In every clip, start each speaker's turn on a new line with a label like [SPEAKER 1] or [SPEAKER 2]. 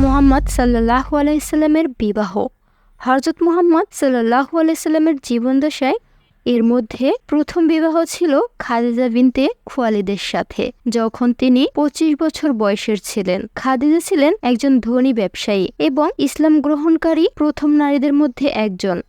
[SPEAKER 1] মোহাম্মদ সাল্লাহ আলাইসাল্লামের বিবাহ। হরজত মুহাম্মদ সাল্লাহ আলাইসাল্লামের জীবনদশায় এর মধ্যে প্রথম বিবাহ ছিল খাদিজা বিনতে খোয়ালিদের সাথে, যখন তিনি পঁচিশ বছর বয়সের ছিলেন। খাদিজা ছিলেন একজন ধনী ব্যবসায়ী এবং ইসলাম গ্রহণকারী প্রথম নারীদের মধ্যে একজন।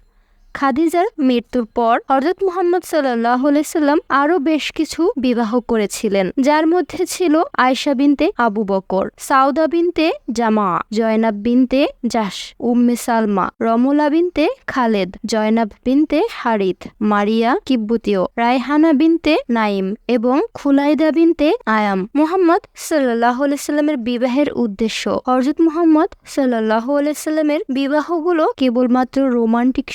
[SPEAKER 1] খাদিজার মৃত্যুর পর হজরত মোহাম্মদ সাল্লাহ সাল্লাম আরও বেশ কিছু বিবাহ করেছিলেন, যার মধ্যে ছিল আয়সা বিনতে আবু বকর, সাউদা বিনতে জামা, জয়নাব বিনতে জাস, উম্মে সালমা, রমলা বিনতে খালেদ, জয়নাব বিনতে হারিথ মারিয়া কিব্বুতীয়, রায়হানা বিনতে নাইম এবং খুলাইদা বিনতে আয়াম। মোহাম্মদ সাল্লাহ সাল্লামের বিবাহের উদ্দেশ্য হজরত মোহাম্মদ সাল্লাহ সাল্লামের বিবাহগুলো কেবলমাত্র রোমান্টিক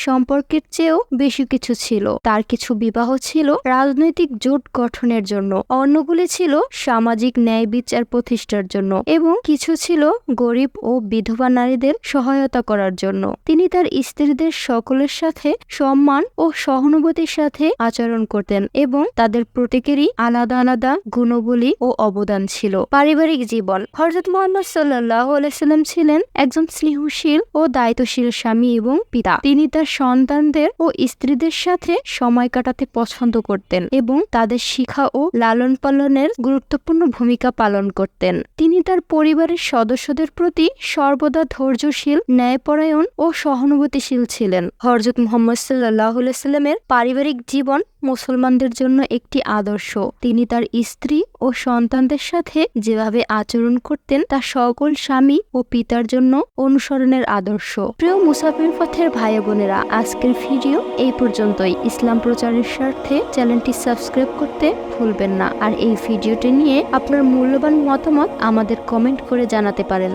[SPEAKER 1] সম্পর্কের চেয়েও বেশি কিছু ছিল। তার কিছু বিবাহ ছিল রাজনৈতিক জোট গঠনের জন্য। অন্যগুলি ছিল সামাজিক ন্যায় বিচার প্রতিষ্ঠার জন্য এবং কিছু ছিল গরিব ও বিধবা নারীদের সহায়তা করার জন্য। তিনি তার স্ত্রীদের সকলের সাথে সম্মান ও সহানুভূতির সাথে আচরণ করতেন এবং তাদের প্রত্যেকেরই আলাদা আলাদা গুণবলী ও অবদান ছিল। পারিবারিক জীবন। হরজত মোহাম্মদ সাল্লাহ আলাইসাল্লাম ছিলেন একজন স্নেহশীল ও দায়িত্বশীল স্বামী এবং পিতা। তিনি তার সন্তানদের ও স্ত্রীদের সাথে সময় কাটাতে পছন্দ করতেন এবং তাদের শিক্ষা ও লালন পালনের গুরুত্বপূর্ণ ভূমিকা পালন করতেন। তিনি তার পরিবারের সদস্যদের প্রতি সর্বদা ধৈর্যশীল, ন্যায়পরায়ণ ও সহানুভূতিশীল ছিলেন। হরজত মোহাম্মদ সাল্লাহ সাল্লামের পারিবারিক জীবন মুসলমানদের জন্য একটি আদর্শ। তিনি তার স্ত্রী ও সন্তানদের সাথে যেভাবে আচরণ করতেন, তা সকল স্বামী ও পিতার জন্য অনুসরণের আদর্শ। প্রিয় মুসাফির পথের ভাই বোনেরা আজকের ভিডিও এই পর্যন্তই। ইসলাম প্রচারের স্বার্থে চ্যানেলটি সাবস্ক্রাইব করতে ভুলবেন না। আর এই ভিডিওটি নিয়ে আপনার মূল্যবান মতামত আমাদের কমেন্ট করে জানাতে পারেন।